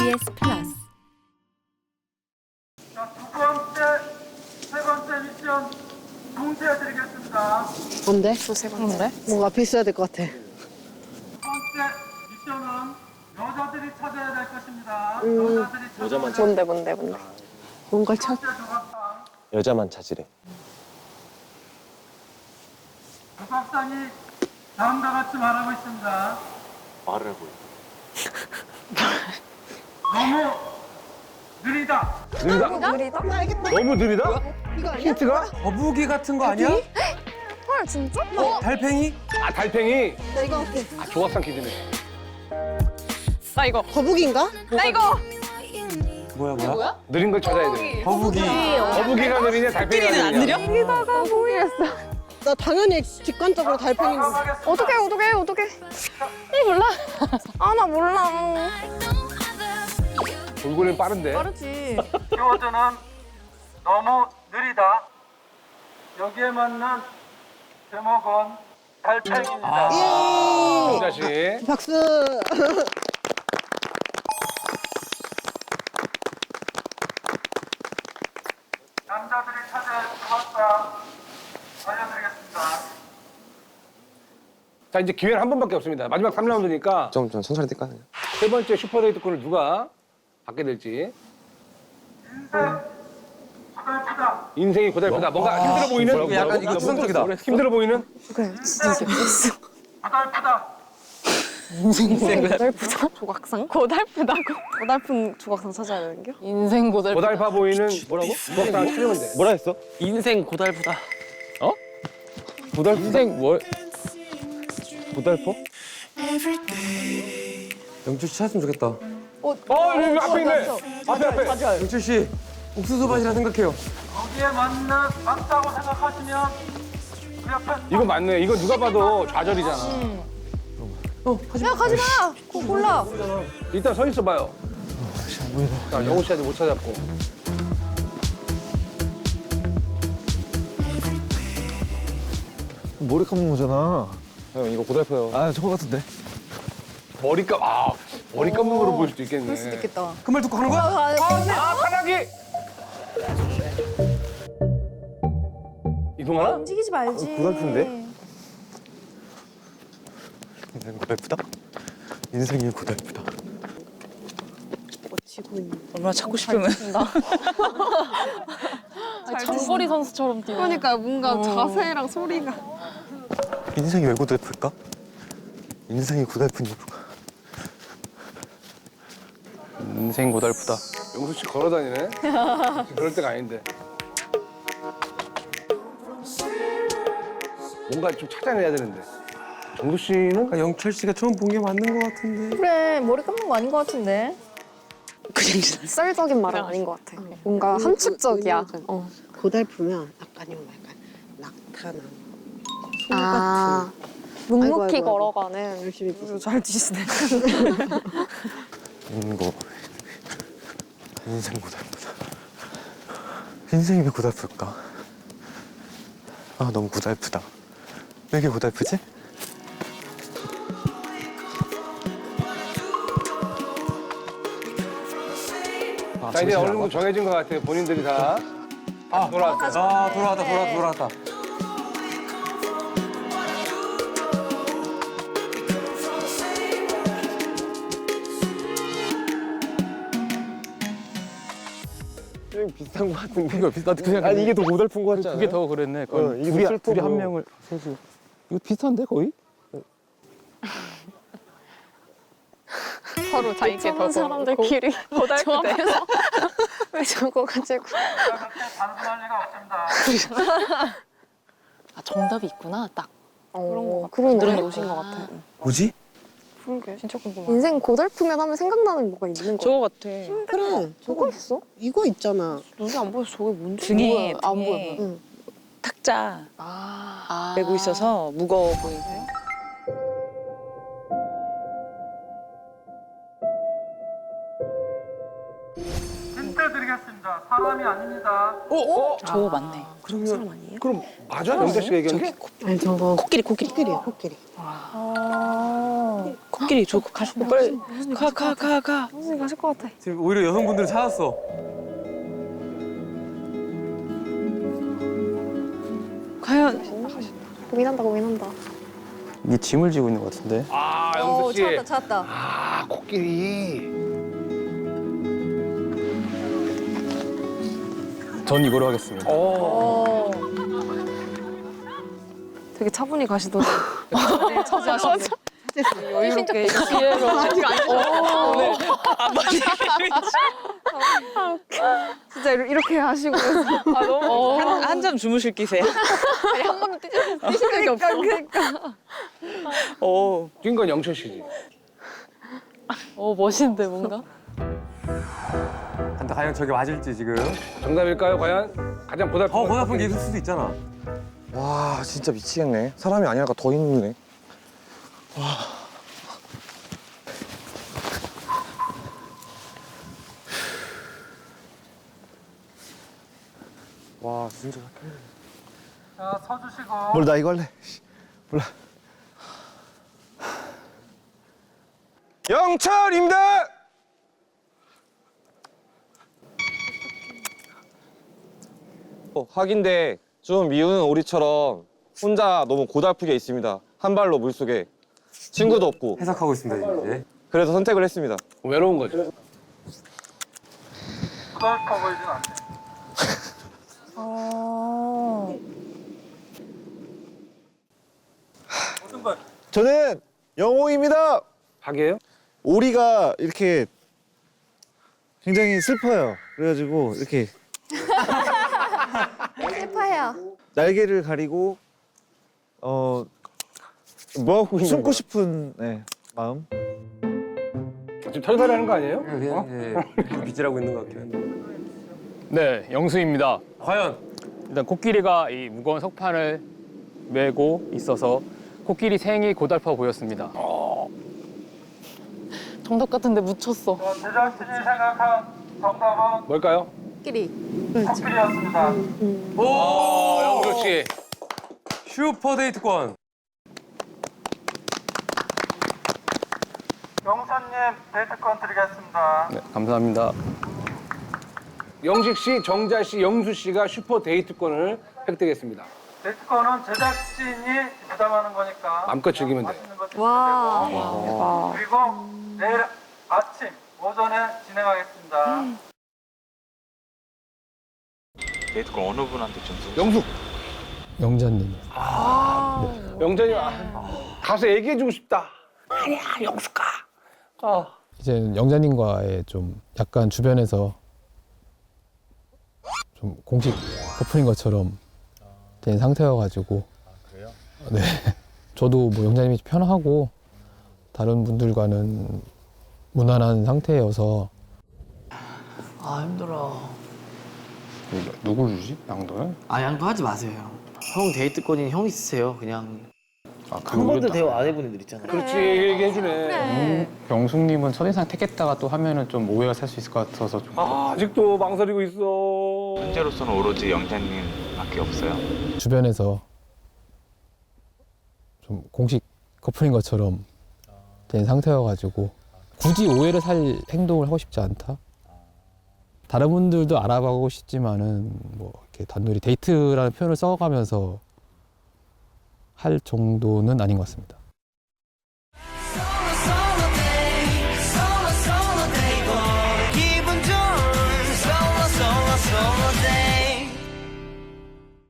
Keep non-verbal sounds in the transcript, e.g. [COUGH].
KBS 플러스 자, 두 번째, 세 번째 미션 동시에 드리겠습니다. 뭔데? 세 번째. 뭔가 앞에 있어야 될 것 같아. 첫 번째 미션은 여자들이 찾아야 될 것입니다. 음. 여자들이 찾아야 될 뭔데 뭔데 뭔데. 뭔가. 번째 조각상. 여자만 찾으래. 조각상이 다음과 같이 말하고 있습니다. 말을 하고 [LAUGHS] 너무 느리다. 느리다? 너무 느리다? 힌트가? 거북이 같은 거 아니야? 헐 진짜? 달팽이? 아 달팽이. 나 이거 할게. 아 조각상 퀴즈네. 나 이거. 거북이인가? 나 이거. 뭐야 뭐야? 느린 걸 찾아야 돼. 거북이. 거북이가 느리냐 달팽이가 느리냐? 여기다가 보이겠어. 나 당연히 직관적으로 달팽이인 줄. 하겠습니다. 어떻게 어떻게 어떻게? 이 몰라. [LAUGHS] 아 나 몰라. 돌고래는 빠른데. 빠르지. 키워드는 너무 느리다. 여기에 맞는 제목은 달팽이입니다. 예! 다시. 박수. 남자들이 찾아야 할 조각상 알려드리겠습니다. 자 이제 기회는 한 번밖에 없습니다. 마지막 3라운드니까 좀, 좀 천천히 뛸까? 그냥? 세 번째 슈퍼데이트권을 누가 받게 될지. 인생 고달프다. 인생이 고달프다. 뭔가 힘들어 보이는? 뭐라고? 약간 이거 추상적이다. 힘들어 보이는? 그래 진짜 재밌어. 고달프다. 고달프다? 조각상? 고달프다고? 고달픈 조각상 찾아야 되는 겨? 인생 고달프. 고달파 보이는 뭐라고? 조각상 치면 돼. 뭐라 했어? 인생 고달프다. 고달프? 인생 뭘? 고달퍼? 영철 씨 찾았으면 좋겠다. 어 여기 앞에 있네. 앞에 앞에. 영철 씨 옥수수 밭이라 생각해요. 거기에 맞는 맞다고 생각하시면 그 옆에 이거 맞네. 이거 누가 봐도 좌절이잖아. 야 가지 마. 그거 골라. 일단 서 있어 봐요. 자, 영호 씨한테 못 찾았고. 머리 감는 거잖아. 형 이거 고달퍼요. 아, 저거 같은데. 머리 감, 아, 머리 감는 거로 보일 수도 있겠네. 있겠다. 그 말 듣고 하는 거야? 아, 파닥이! 이동하나? 움직이지 말지. 고달픈데? 인생 고달프다? 인생이 고달프다. 얼마나 찾고 싶으면 장거리 [LAUGHS] 선수처럼 뛰어. 그러니까 뭔가 자세랑 소리가. 인생이 왜 고달플까? 인생이 고달픈 이유가. 인생 고달프다. 영수 씨 걸어 다니네? 그럴 때가 아닌데. 뭔가 좀 찾아내야 되는데. 정수 씨는? 아, 영철 씨가 처음 본 게 맞는 것 같은데. 그래 머리 감는 거 아닌 것 같은데. 그냥. 쌀적인 말은 아닌 것 같아. 뭔가 함축적이야. 어. 고달프면 아까님 약간 낙타나 소 아 같은 묵묵히 아이고, 아이고. 걸어가는. 열심히 뛰잘 뛰시네. 인고. 인생 고달프다. 인생이 왜 고달플까? 아, 너무 고달프다. 왜 이렇게 고달프지? 자, 이제 어느 정도 정해진 것 같아요. 본인들이 다. 아, 돌아왔어요. 아 돌아왔다 돌아왔다 돌아왔다. 좀 비슷한 거 같은데. 이거 비슷 나도 그냥 아니, 이게 더 고달픈 거 같지 않아? 그게 더 그랬네. 어, 이게 둘이. 둘이 한 명을 세수. 이거 비슷한데 거의? 서로 자기게 더 사람들끼리 조합해서 [LAUGHS] 왜 저거 가지고. 리가 없습니다. 아, 정답이 있구나 딱. 어, 그런 거 오신 것 같아. 뭐지? 그러게 진짜 궁금해. 인생 고달프면 하면 생각나는 뭐가 있는 거야? 저거 같아. 그래. 저거 있어? 이거 있잖아. 눈이 안 보여서 저게 뭔지 등에 안 등에 보여. 응. 탁자 아. 메고 있어서 무거워 보이고. 힌트 드리겠습니다. 사람이 아닙니다. 어? 어? 저거 맞네. 사람 아니에요? 그럼 맞아? 영자 씨가 얘기한 게? 아니 저거 코끼리 코끼리. 코끼리야 코끼리. 아. 코끼리 저 가시고 빨리 가 가 가 가. 형수님 가실 것 같아. 지금 오히려 여성분들을 찾았어. 과연 고민한다 고민한다. 이게 짐을 지고 있는 것 같은데. 아, 영수 씨. 찾았다 찾았다. 아, 코끼리. 전 이거로 하겠습니다. 어. 되게 차분히 가시더니 [LAUGHS] 네, 차지하셨 네. 여유롭게 뒤에로 아직 안 네. 진짜 이러- 이렇게 하시고 아 너무 한잠 주무실 기세요. 아니 한 번도 뛰신 적이 없어. 그러니까. 오. 뛴 건 영철 씨지. 어 멋있는데 뭔가. 근데 과연 저게 맞을지 지금. 정답일까요, 과연? 가장 고달픈 어, 건 고나쁜 게 있을 수도 있잖아. 와 진짜 미치겠네. 사람이 아니라가 더 힘드네. 와. 와 진짜. 자, 서주시고. 뭘나 이거 할래. 씨, 몰라. 영철입니다. 어, 하긴데 좀 미우는 오리처럼 혼자 너무 고달프게 있습니다. 한 발로 물속에 친구도 없고 해석하고 있습니다 이제. 그래서 선택을 했습니다. 외로운 거죠. 고달파 보이진 않네. 모든 걸. 저는 영호입니다. 박이에요? 오리가 이렇게 굉장히 슬퍼요. 그래가지고 이렇게 [LAUGHS] 슬퍼해요. 날개를 가리고 어 뭐 하고 있는 숨고 거야? 싶은 네, 마음. 지금 하는 거 아니에요? 그냥 예, 빗질하고 있는 것 같아요. 네, 영수입니다. 과연 일단 코끼리가 이 무거운 석판을 메고 있어서 코끼리 생이 고달파 보였습니다. 정답 같은데 묻혔어. 자, 제작진이 생각한 정답은 뭘까요? 끼리. 코끼리였습니다. 어, 영수 씨. 슈퍼 데이트권. 영사님 데이트권 드리겠습니다. 네, 감사합니다. 영식 씨, 정자 씨, 영수 씨가 슈퍼 데이트권을 획득했습니다. 데이트권은 제작진이 부담하는 거니까 마음껏 즐기면 돼. 맛있는 거 드시면 와. 되고 그리고 내일 아침 오전에 진행하겠습니다. 데이트권 어느 분한테 좀 쏘? 영수. 영자님. 영전이 아, 가서 얘기해주고 싶다. 아니야, 영수가. 아. 이제 영자님과의 좀 약간 주변에서 좀 공식 커플인 것처럼 된 상태여가지고. 그래요? 네. 저도 뭐 영자님이 편하고 다른 분들과는 무난한 상태여서 아 힘들어. 누굴 주지? 양도현? 아 양도 하지 마세요. 형 데이트권이 형 있으세요. 그냥 아, 한 번도 대화 안 해본 애들 있잖아요. 그렇지, 얘기해주네. 병숙님은 첫인상 택했다가 또 하면은 좀 오해가 살 수 있을 것 같아서 좀 아, 아직도 망설이고 있어. 현재로서는 오로지 영자님밖에 없어요. 주변에서 좀 공식 커플인 것처럼 된 상태여가지고 굳이 오해를 살 행동을 하고 싶지 않다. 다른 분들도 알아보고 싶지만은 뭐 이렇게 단둘이 데이트라는 표현을 써가면서 할 정도는 아닌 것 같습니다.